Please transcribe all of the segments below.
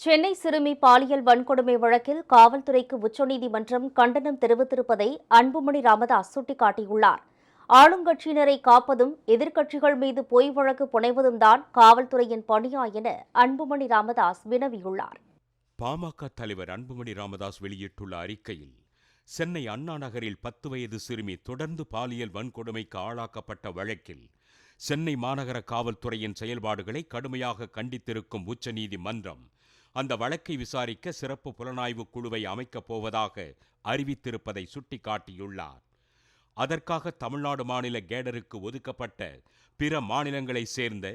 சென்னை சிறுமி பாலியல் வன்கொடுமை வழக்கில் காவல்துறைக்கு உச்சநீதிமன்றம் கண்டனம் தெரிவித்திருப்பதை அன்புமணி ராமதாஸ் சுட்டிக்காட்டியுள்ளார். ஆளுங்கட்சியினரை காப்பதும் எதிர்க்கட்சிகள் மீது பொய் வழக்கு புனைவதும் தான் காவல்துறையின் பணியா என அன்புமணி ராமதாஸ் வினவியுள்ளார். பாமக தலைவர் அன்புமணி ராமதாஸ் வெளியிட்டுள்ள அறிக்கையில் சென்னை அண்ணா நகரில் பத்து வயது சிறுமி தொடர்ந்து பாலியல் வன்கொடுமைக்கு ஆளாக்கப்பட்ட வழக்கில் சென்னை மாநகர காவல்துறையின் செயல்பாடுகளை கடுமையாக கண்டித்திருக்கும் உச்சநீதிமன்றம் அந்த வழக்கை விசாரிக்க சிறப்பு புலனாய்வு குழுவை அமைக்கப் போவதாக அறிவித்திருப்பதை சுட்டிக்காட்டியுள்ளார். அதற்காக தமிழ்நாடு மாநில கேடருக்கு ஒதுக்கப்பட்ட பிற மாநிலங்களைச் சேர்ந்த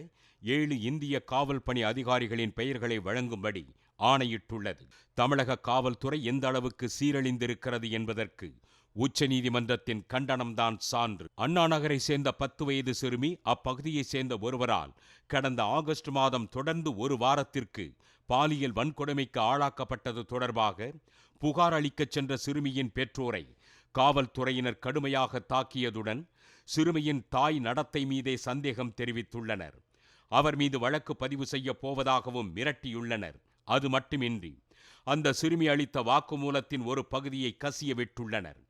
ஏழு இந்திய காவல் பணி அதிகாரிகளின் பெயர்களை வழங்கும்படி ஆணையிட்டுள்ளது. தமிழக காவல்துறை எந்த அளவுக்கு சீரழிந்திருக்கிறது என்பதற்கு உச்சநீதிமன்றத்தின் கண்டனம்தான் சான்று. அண்ணா நகரை சேர்ந்த பத்து வயது சிறுமி அப்பகுதியைச் சேர்ந்த ஒருவரால் கடந்த ஆகஸ்ட் மாதம் தொடர்ந்து ஒரு வாரத்திற்கு பாலியல் வன்கொடுமைக்கு ஆளாக்கப்பட்டது தொடர்பாக புகார் அளிக்கச் சென்ற சிறுமியின் பெற்றோரை காவல்துறையினர் கடுமையாக தாக்கியதுடன் சிறுமியின் தாய் நடத்தை மீதே சந்தேகம் தெரிவித்துள்ளனர். அவர் மீது வழக்கு பதிவு செய்யப் போவதாகவும் மிரட்டியுள்ளனர். அது மட்டுமின்றி அந்த சிறுமி அளித்த வாக்குமூலத்தின் ஒரு பகுதியை கசிய விட்டுள்ளனர்.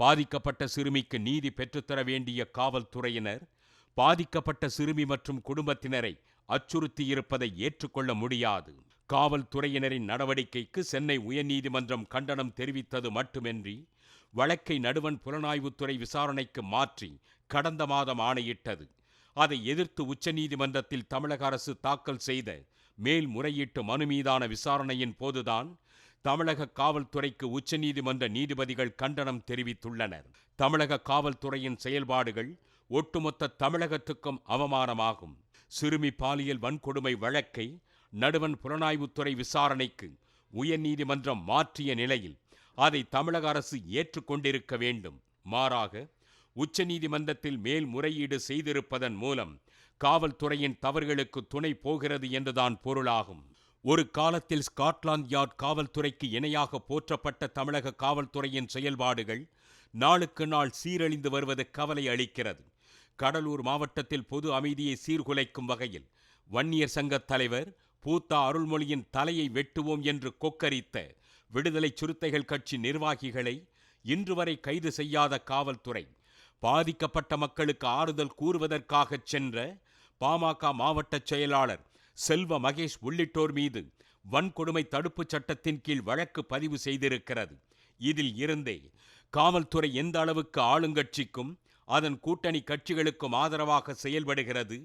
பாதிக்கப்பட்ட சிறுமிக்கு நீதி பெற்றுத்தர வேண்டிய காவல்துறையினர் பாதிக்கப்பட்ட சிறுமி மற்றும் குடும்பத்தினரை அச்சுறுத்தியிருப்பதை ஏற்றுக்கொள்ள முடியாது. காவல்துறையினரின் நடவடிக்கைக்கு சென்னை உயர்நீதிமன்றம் கண்டனம் தெரிவித்தது மட்டுமின்றி வழக்கை நடுவன் புலனாய்வுத்துறை விசாரணைக்கு மாற்றி கடந்த மாதம் ஆணையிட்டது. அதை எதிர்த்து உச்சநீதிமன்றத்தில் தமிழக அரசு தாக்கல் செய்த மேல்முறையீட்டு மனு மீதான விசாரணையின் போதுதான் தமிழக காவல்துறைக்கு உச்சநீதிமன்ற நீதிபதிகள் கண்டனம் தெரிவித்துள்ளனர். தமிழக காவல்துறையின் செயல்பாடுகள் ஒட்டுமொத்த தமிழகத்துக்கும் அவமானமாகும். சிறுமி பாலியல் வன்கொடுமை வழக்கை நடுவன் புலனாய்வுத்துறை விசாரணைக்கு உயர்நீதிமன்றம் மாற்றிய நிலையில் அதை தமிழக அரசு ஏற்றுக்கொண்டிருக்க வேண்டும். மாறாக உச்சநீதிமன்றத்தில் மேல்முறையீடு செய்திருப்பதன் மூலம் காவல்துறையின் தவறுகளுக்கு துணை போகிறது என்றுதான் பொருளாகும். ஒரு காலத்தில் ஸ்காட்லாந்து யார்ட் காவல்துறைக்கு இணையாக போற்றப்பட்ட தமிழக காவல்துறையின் செயல்பாடுகள் நாளுக்கு நாள் சீரழிந்து வருவது கவலை அளிக்கிறது. கடலூர் மாவட்டத்தில் பொது அமைதியை சீர்குலைக்கும் வகையில் வன்னியர் சங்கத் தலைவர் பூத்தா அருள்மொழியின் தலையை வெட்டுவோம் என்று கொக்கரித்த விடுதலை சிறுத்தைகள் கட்சி நிர்வாகிகளை இன்று வரை கைது செய்யாத காவல்துறை பாதிக்கப்பட்ட மக்களுக்கு ஆறுதல் கூறுவதற்காகச் சென்ற பாமக மாவட்ட செயலாளர் செல்வ மகேஷ் உள்ளிட்டோர் மீது வன்கொடுமை தடுப்புச் சட்டத்தின் கீழ் வழக்கு பதிவு செய்திருக்கிறது. இதில் இருந்தே காவல்துறை எந்த அளவுக்கு ஆளுங்கட்சிக்கும் அதன் கூட்டணி கட்சிகளுக்கும் ஆதரவாக செயல்படுகிறது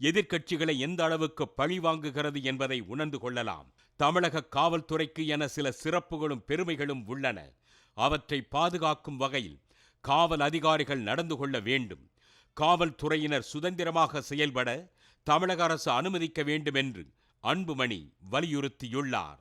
எதிர்க்கட்சிகளை எந்த அளவுக்கு பழி வாங்குகிறது என்பதை உணர்ந்து கொள்ளலாம். தமிழக காவல்துறைக்கு என சில சிறப்புகளும் பெருமைகளும் உள்ளன. அவற்றை பாதுகாக்கும் வகையில் காவல் அதிகாரிகள் நடந்து கொள்ள வேண்டும். காவல்துறையினர் சுதந்திரமாக செயல்பட தமிழக அரசு அனுமதிக்க வேண்டும் என்று அன்புமணி வலியுறுத்தியுள்ளார்.